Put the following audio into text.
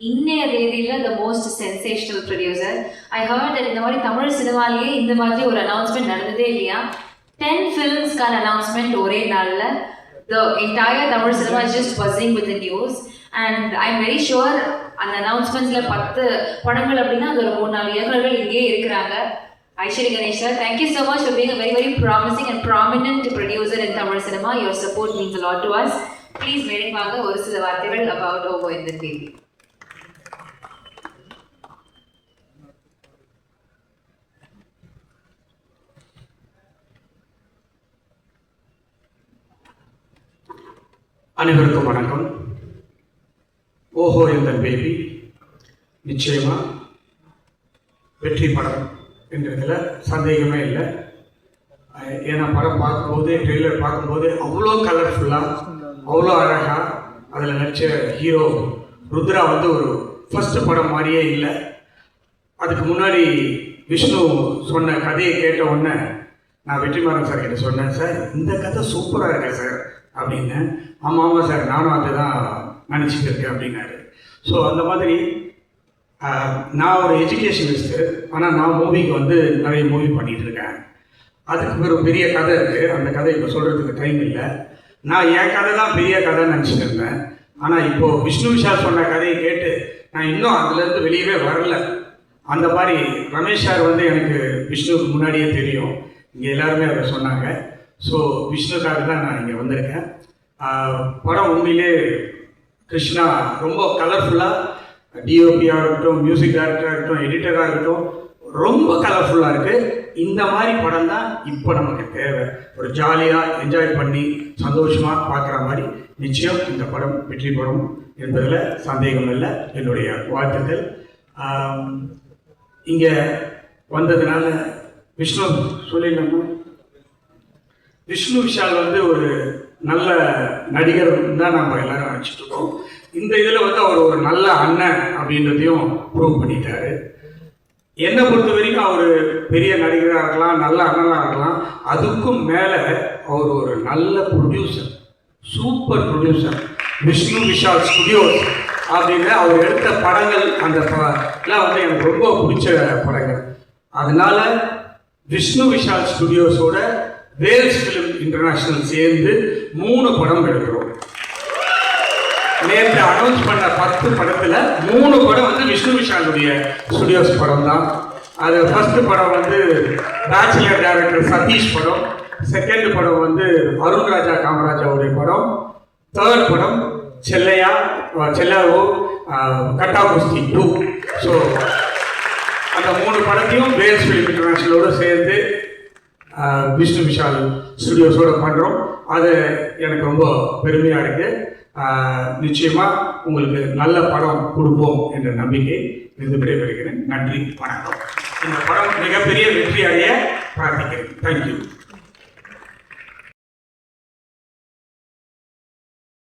இன்னைய தேதியில் the most sensational producer I heard that இந்த மாதிரி தமிழ் சினிமாலேயே இந்த மாதிரி ஒரு அனௌன்ஸ்மெண்ட் நடந்ததே இல்லையா? டென் ஃபிலிம்ஸ்க்கான அனௌன்ஸ்மெண்ட் ஒரே நாளில். The entire Tamil cinema just buzzing with news and I am very sure அந்த அனௌன்ஸ்மெண்ட்ஸில் பத்து படங்கள் அப்படின்னா அது ஒரு மூணு நாலு இயக்குநர்கள் இங்கேயே இருக்கிறாங்க. Ishari Ganesh sir thank you so much for being very very promising and prominent producer in Tamil cinema. Your support means lot to us please madam ஒரு சில வார்த்தைகள் அபவுட் ஓவோ இந்த டிவி அனைவருக்கும் வணக்கம். ஓஹோ இந்த பேபி நிச்சயமா வெற்றி படம் என்றதில் சந்தேகமே இல்லை. ஏன்னா படம் பார்க்கும்போது ட்ரெய்லர் பார்க்கும்போது அவ்வளோ கலர்ஃபுல்லாக அவ்வளோ அழகாக அதில் நடித்த ஹீரோ ருத்ரா வந்து ஒரு ஃபஸ்ட்டு படம் மாதிரியே இல்லை. அதுக்கு முன்னாடி விஷ்ணு சொன்ன கதையை கேட்ட உடனே நான் வெற்றிமாறன் சார் கிட்ட சொன்னேன் சார் இந்த கதை சூப்பராக இருக்கேன் சார் அப்படின்னு. ஆமாம் ஆமாம் சார் நானும் அதுதான் நினச்சிட்டு இருக்கேன் அப்படின்னாரு. ஸோ அந்த மாதிரி நான் ஒரு எஜுகேஷனிஸ்ட்டு ஆனால் நான் மூவிக்கு வந்து நிறைய மூவி பண்ணிகிட்டு இருக்கேன். அதுக்கு ஒரு பெரிய கதை இருக்குது அந்த கதை இப்போ சொல்கிறதுக்கு டைம் இல்லை. நான் என் கதை தான் பெரிய கதைன்னு நினச்சிட்டு இருந்தேன். ஆனால் இப்போது விஷ்ணு விஷால் சொன்ன கதையை கேட்டு நான் இன்னும் அதுலேருந்து வெளியவே வரல. அந்த மாதிரி ரமேஷ் சார் வந்து எனக்கு விஷ்ணுவுக்கு முன்னாடியே தெரியும். இங்கே எல்லாருமே அதை சொன்னாங்க. ஸோ விஷ்ணுக்காக தான் நான் இங்கே வந்திருக்கேன். படம் உண்மையிலே கிருஷ்ணா ரொம்ப கலர்ஃபுல்லாக டிஓபியாக இருக்கட்டும் மியூசிக் டேரக்டராக இருக்கட்டும் எடிட்டராக இருக்கட்டும் ரொம்ப கலர்ஃபுல்லாக இருக்குது இந்த மாதிரி படம் தான் இப்போ நமக்கு தேவை. ஒரு ஜாலியாக என்ஜாய் பண்ணி சந்தோஷமாக பார்க்குற மாதிரி நிச்சயம் இந்த படம் வெற்றி பெறும் என்பதில் சந்தேகம் இல்லை. என்னுடைய வாழ்த்துக்கள். இங்கே வந்ததுனால விஷ்ணு சொல்லிடலாமா? விஷ்ணு விஷால் வந்து ஒரு நல்ல நடிகர் தான் நம்ம எல்லாரும் நினச்சிட்டு இருக்கோம். இந்த இதில் வந்து அவர் ஒரு நல்ல அண்ணன் அப்படின்றதையும் ப்ரூவ் பண்ணிட்டாரு. என்னை பொறுத்த வரைக்கும் அவர் பெரிய நடிகராக இருக்கலாம் நல்ல அண்ணனாக இருக்கலாம். அதுக்கும் மேலே அவர் ஒரு நல்ல producer super producer Vishnu Vishal studios அப்படின்னு அவர் எடுத்த படங்கள் அந்த எல்லாம் வந்து எனக்கு ரொம்ப பிடிச்ச படங்கள். அதனால விஷ்ணு விஷால் ஸ்டுடியோஸோட வேல்ஸ் ஃபிலிம் இன்டர்நேஷ்னல் சேர்ந்து மூணு படம் எடுக்கிறோம். நேற்று அனௌன்ஸ் பண்ண பத்து படத்தில் மூணு படம் வந்து விஷ்ணு விஷாலுடைய ஸ்டுடியோஸ் படம் தான் அது ஃபர்ஸ்ட் படம் வந்து பேச்சுலர் டைரக்டர் சதீஷ் படம். செகண்ட் படம் வந்து அருண் ராஜா காமராஜாவுடைய படம். தேர்ட் படம் செல்லையா செல்லாவோ கட்டா குஸ்தி டூ ஸோ அந்த மூணு படத்தையும் வேல்ஸ் ஃபிலிம் இன்டர்நேஷனலோடு சேர்ந்து விஷ்ணு விஷால் ஸ்டுடியோஸோட பண்ணுறோம் அது எனக்கு ரொம்ப பெருமையாக இருக்குது நிச்சயமாக உங்களுக்கு நல்ல படம் கொடுப்போம் என்ற நம்பிக்கை இருந்து விடைபெறுகிறேன். நன்றி வணக்கம். இந்த படம் மிகப்பெரிய வெற்றி அடைய பிரார்த்திக்கிறேன் தேங்க்யூ